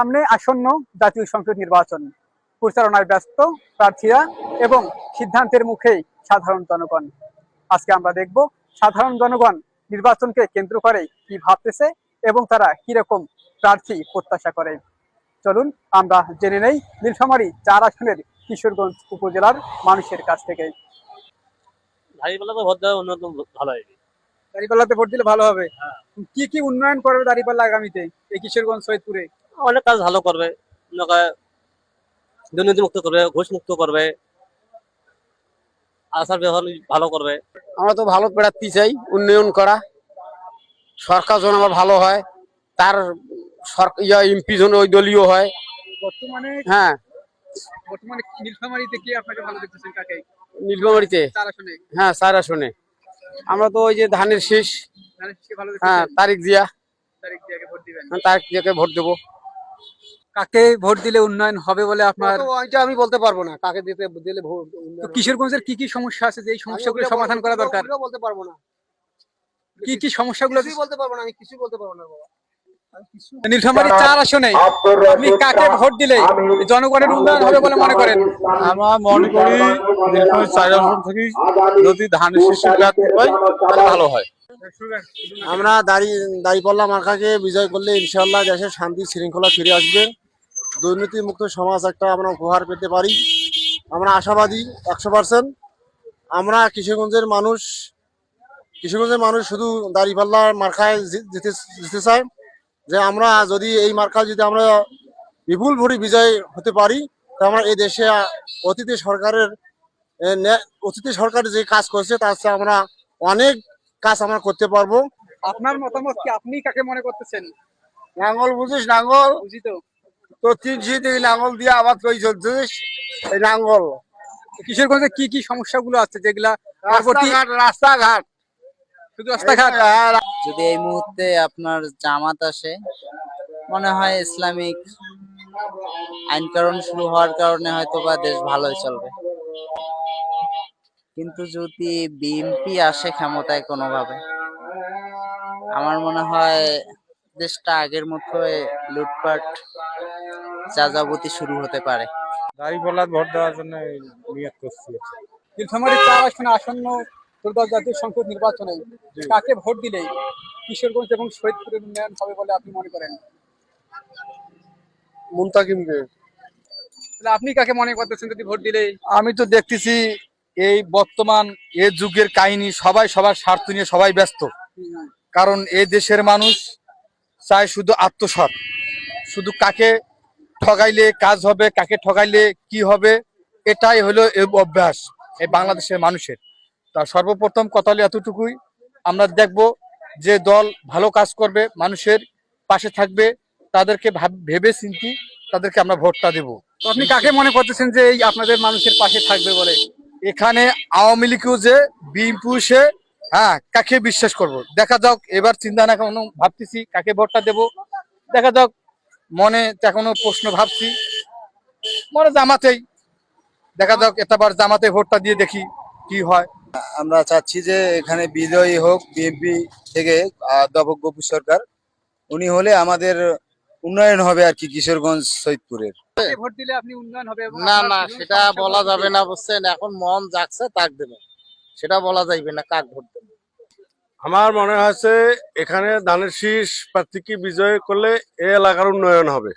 সামনে আসন্ন জাতীয় সংসদ নির্বাচন। প্রচারণায় ব্যস্ত প্রার্থীরা এবং সিদ্ধান্তের মুখেই সাধারণ জনগণ। আজকে আমরা দেখব সাধারণ জনগণ নির্বাচনকে কেন্দ্র করে কি ভাবতেছে এবং তারা কীরকম প্রার্থী প্রত্যাশা করে। চলুন আমরা জেনে নেই নীলফামারী চার আসনের কিশোরগঞ্জ উপজেলার মানুষের কাছ থেকে। দাঁড়িপাল্লা ভোট দেওয়া অন্যতম ভালো হবে। দাঁড়িপাল্লাতে ভোট দিলে ভালো হবে। কি কি উন্নয়ন করবে দাঁড়িপাল্লা আগামীতে এই কিশোরগঞ্জ সৈয়দপুরে? অনেক কাজ ভালো করবে দুর্নীতি মুক্ত করবে ঘুষ মুক্ত করবে আচার ব্যবহার ভালো করবে। আমরা তো ভালো প্রার্থী চাই উন্নয়ন করা। সরকার যেন আমার ভালো হয় তার সরকার ইয়া এমপি যেন ওই দলীয় হয়। বর্তমানে হ্যাঁ। বর্তমানে নীলফামারীতে কি আপনাকে ভালো দেখতেছেন কাকে? নীলফামারিতে? হ্যাঁ স্যার আসনে। আমরা তো ওই যে ধানের শীষ। ধানের শীষকে ভালো হ্যাঁ জিয়া। ভোট দিবেন। হ্যাঁ, জিয়াকে ভোট দেবো। কাকে ভোট দিলে উন্নয়ন হবে বলে আপনার আমি বলতে পারব না কাকে দিতে দিলে ভোট কিশোরগঞ্জের কি কি সমস্যা আছে যে এই সমস্যাগুলো সমাধান করা দরকার? বলতে পারব না। কি কি সমস্যাগুলো বলতে পারব না আমি কিছু বলতে পারব না বাবা। নীলফামারী চার আসনে আপনি কাকে ভোট দিলে জনগণের উন্নয়ন হবে বলে মনে করেন? আমরা মনে করি নীলফামারী চার আসন থেকে যদি ধানের শীর্ষ পাই তাহলে ভালো হয়। আমরা দাঁড়িয়ে দাঁড়িপাল্লা মার্কাকে বিজয় করলে ইনশাল্লাহ দেশের শান্তি শৃঙ্খলা ফিরে আসবে। দুর্নীতি মুক্ত সমাজ একটা আমরা উপহার পেতে পারি। আমরা আশাবাদী, একশো পার্সেন্ট আমরা কিশোরগঞ্জের মানুষ কিশোরগঞ্জের মানুষ শুধু দাঁড়িপাল্লা মার্কায় জিতে জিতে চায়। যে আমরা যদি এই মার্কায় যদি আমরা বিপুল ভরি বিজয় হতে পারি, তা আমরা এই দেশে অতীতে সরকারের অতীতে সরকার যে কাজ করছে, তার আমরা অনেক কাজ আমরা করতে পারব। আপনার মতামত কি? আপনি কাকে মনে করতেছেন? নাঙ্গল বুঝিস নাঙ্গল? বুঝি তো। তো তিন এই নাঙ্গল দিয়ে আবার করে চলছিস এই নাঙ্গল। কিশোরগঞ্জে কি কি সমস্যাগুলো আছে যেগুলা রাস্তাঘাট রাস্তাঘাট। শুধু রাস্তাঘাট? হ্যাঁ, যদি এই মুহূর্তে আপনার জামাত আসে মনে হয় ইসলামিক আইন কারণ শুরু হওয়ার কারণে হয়তো বা দেশ ভালোই চলবে। কিন্তু যদি বিএনপি আসে ক্ষমতায় কোনোভাবে আমার মনে হয় দেশটা আগের মতো লুটপাট যাযাবতি শুরু হতে পারে। দাঁড়িপাল্লা ভোট দেওয়ার জন্য নিয়ত করছি। নীলফামারী চার আসনে আসন্ন ত্রয়োদশ জাতীয় সংসদ নির্বাচনে কাকে ভোট দিলে কিশোরগঞ্জ এবং শহীদপুরের উন্নয়ন হবে বলে আপনি মনে করেন? মুন্তাকিমকে। আপনি কাকে মনে করতেছেন যদি ভোট দিলে আমি তো দেখতেছি এই বর্তমান এ যুগের কাহিনী সবাই সবার স্বার্থ নিয়ে সবাই ব্যস্ত। কারণ এ দেশের মানুষ চায় শুধু আত্মসৎ। শুধু কাকে ঠগাইলে কাজ হবে, কাকে ঠগাইলে কি হবে, এটাই হলো অভ্যাস এই বাংলাদেশের মানুষের। তা সর্বপ্রথম কথা হলো এতটুকুই, আমরা দেখব যে দল ভালো কাজ করবে, মানুষের পাশে থাকবে, তাদেরকে ভাব- চিন্তি তাদেরকে আমরা ভোটটা দেবো। আপনি কাকে মনে করতেছেন যে এই আপনাদের মানুষের পাশে থাকবে বলে? এখানে আওয়ামী লীগও যে বিএনপি সে হ্যাঁ কাকে বিশ্বাস করব? দেখা যাক, এবার চিন্তা না কোনো ভাবতেছি, কাকে ভোটটা দেব? দেখা যাক, মনে এখনও প্রশ্ন ভাবছি। মনে জামাতেই। দেখা যাক, এতবার জামাতে ভোটটা দিয়ে দেখি কি হয়। আমরা চাচ্ছি যে এখানে বিজয়ী হোক বিএনপি থেকে অধ্যাপক গপু সরকার। উনি হলে আমাদের উন্নয়ন হবে আর কি কিশোরগঞ্জ সৈয়দপুরের কাকে ভোট দিলে আপনি উন্নয়ন হবে না না সেটা বলা যাবে না বুঝছেন এখন মন যাচ্ছে তাক দেবে। সেটা বলা যাইবে না কাক ভোট দেবে। আমার মনে হয়েছে এখানে ধানের শীষ প্রার্থীকে বিজয় করলে এ এলাকার উন্নয়ন হবে।